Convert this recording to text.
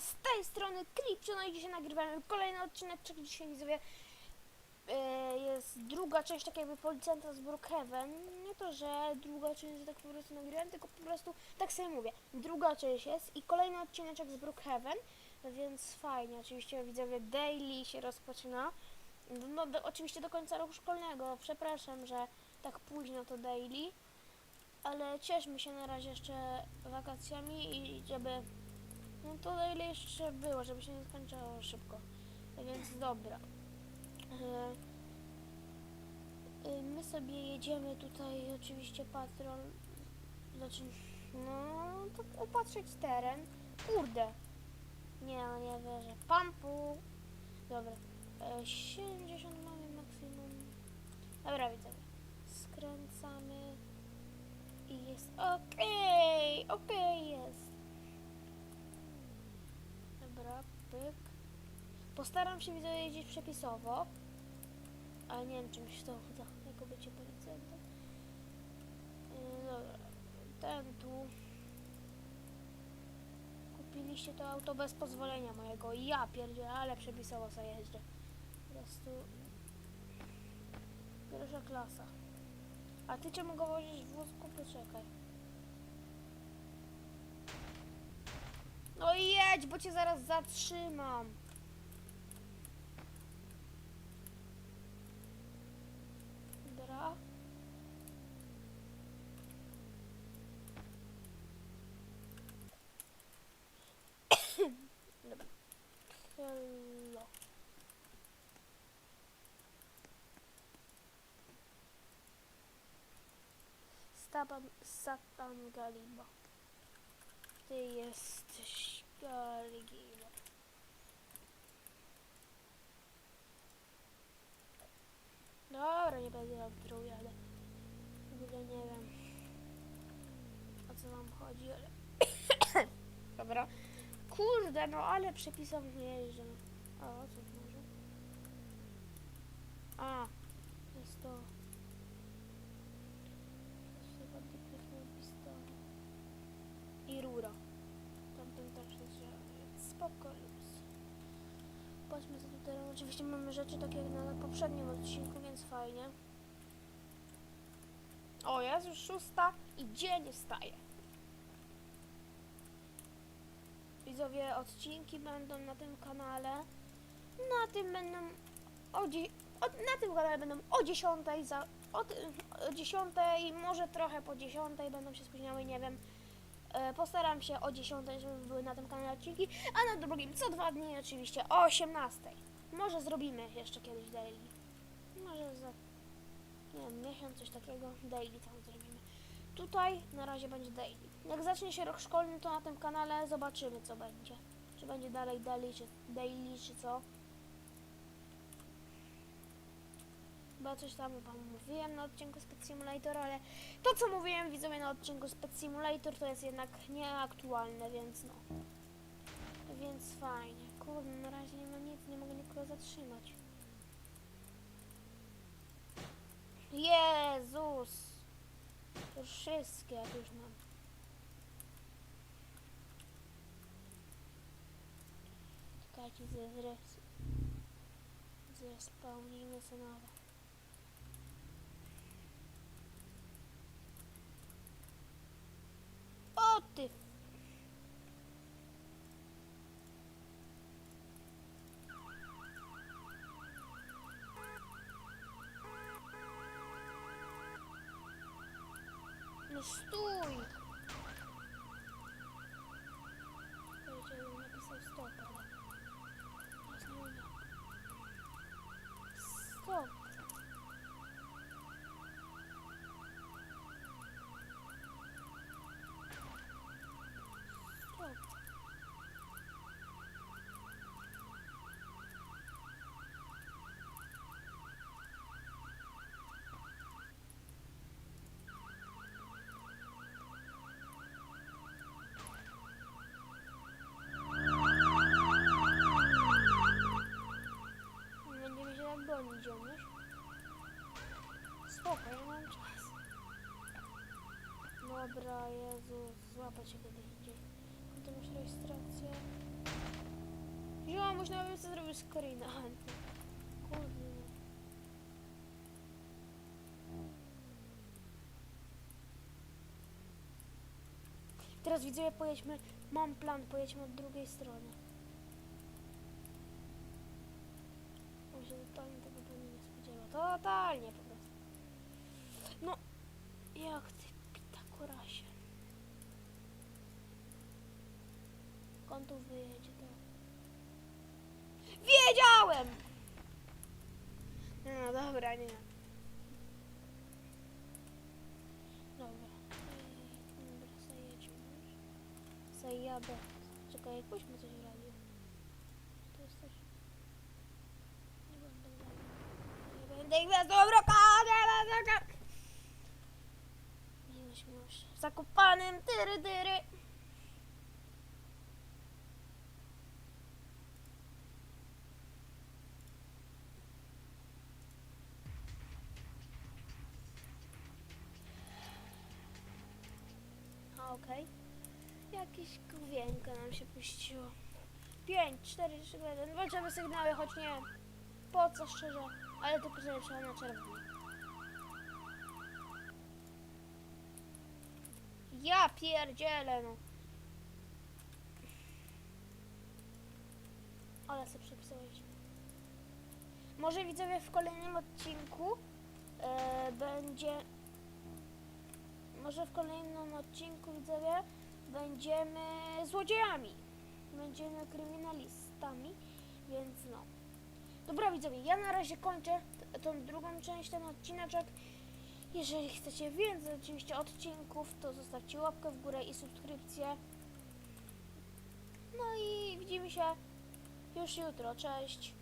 z tej strony Klipcio, no i dzisiaj nagrywamy kolejny odcinek, czyli dzisiaj widzowie e, jest druga część tak jakby policjanta z Brookhaven. Nie to, że druga część, że tak po prostu nagrywałem, tylko po prostu tak sobie mówię. Druga część jest i kolejny odcineczek z Brookhaven, więc fajnie. Oczywiście widzowie daily się rozpoczyna. No do, oczywiście do końca roku szkolnego. Przepraszam, że tak późno to daily. Ale cieszmy się na razie jeszcze wakacjami i żeby no to na ile jeszcze było, żeby się nie skończyło szybko. Więc dobra. E, e, My sobie jedziemy tutaj oczywiście patrol. Znaczy, no tak opatrzeć teren. Kurde. Nie, no nie wierzę. Pampu. Dobra. E, 70 mamy maksimum. Dobra, widzowie. Skręcamy. I jest okej. Okej jest. Dobra, pyk. Postaram się widzę jeździć przepisowo. Ale nie wiem, czy mi się to uda, jako bycie policjantem. Yy, dobra, ten tu. Kupiliście to auto bez pozwolenia mojego. Ja pierdzielę, ale przepisowo sobie jeżdżę. Po prostu... Pierwsza klasa. A ty czemu go wozisz w wózku? Poczekaj. No jedź, bo cię zaraz zatrzymam. Dobra. Dobra. Satan Galiba. Ty jesteś Galiba. Dobra, nie będę robił drugi, ale w ogóle nie wiem o co wam chodzi, ale... Dobra. Kurde, no ale przepisownie jeżdżę. A, o co może? A, jest to... Jest chyba pistolet. I rura. Tamten też jest, że- więc co tutaj. Oczywiście mamy rzeczy takie jak na poprzednim odcinku, więc fajnie. O, jest już szósta i dzień wstaje. Widzowie, odcinki będą na tym kanale. Na tym będą o, o, na tym kanale będą o 10 za od, o 10, może trochę po 10 będą się spóźniały, nie wiem. E, Postaram się o 10, żeby były na tym kanale odcinki, a na drugim co dwa dni oczywiście o 18. Może zrobimy jeszcze kiedyś daily. Może za nie wiem, miesiąc coś takiego daily tam zrobimy. Tutaj na razie będzie daily. Jak zacznie się rok szkolny, to na tym kanale zobaczymy co będzie. Czy będzie dalej daily, czy daily, czy co. Chyba coś tam wam mówiłem na odcinku Spec Simulator, ale to co mówiłem widzowie na odcinku Spec Simulator to jest jednak nieaktualne, więc no. Więc fajnie. Kurde, na razie nie ma nic, nie mogę nikogo zatrzymać. Jezus! Już wszystkie jak już mam. Czekajcie, zres... Zrespawnijmy sobie nowe. O ty! No stój! Powiedział, że napisał stop, ale... Teraz nie umiem. Stop! Stop! Będziemy się tak gonić, ziomuś. Spoko, ja mam czas. Dobra, Jezu, złapać się kiedy indziej. ty masz rejestrację. Ziomuś, no wiem co zrobił chętnie. Kurde. Teraz widzowie pojedźmy, mam plan, pojedźmy od drugiej strony. On się totalnie tego pewnie nie spodziewa. Totalnie po prostu. No, jak ty Pitagorasie. Skąd tu wyjedzie to? Wiedziałem! No dobra, nie. Dobra. Dobra, już. Zajadę. Czekaj, puśćmy coś w radiu. To jest coś... Nie będę. Nie będę gwiazdą rokady, W Zakopanym, tyry, tyry. A, okej. Jakieś główienko nam się puściło. 5, 4, 3, 2, 1. Walczymy sygnały, choć nie. Po co szczerze? Ale tylko sobie trzeba na czerwono. Ja pierdzielę no. Ale sobie przepisałeś. Może widzowie w kolejnym odcinku e, będzie... Może w kolejnym odcinku widzowie będziemy złodziejami. Będziemy kryminalistami, więc no. Dobra widzowie, ja na razie kończę tą drugą część, ten odcineczek. Jeżeli chcecie więcej oczywiście odcinków, to zostawcie łapkę w górę i subskrypcję. No i widzimy się już jutro. Cześć!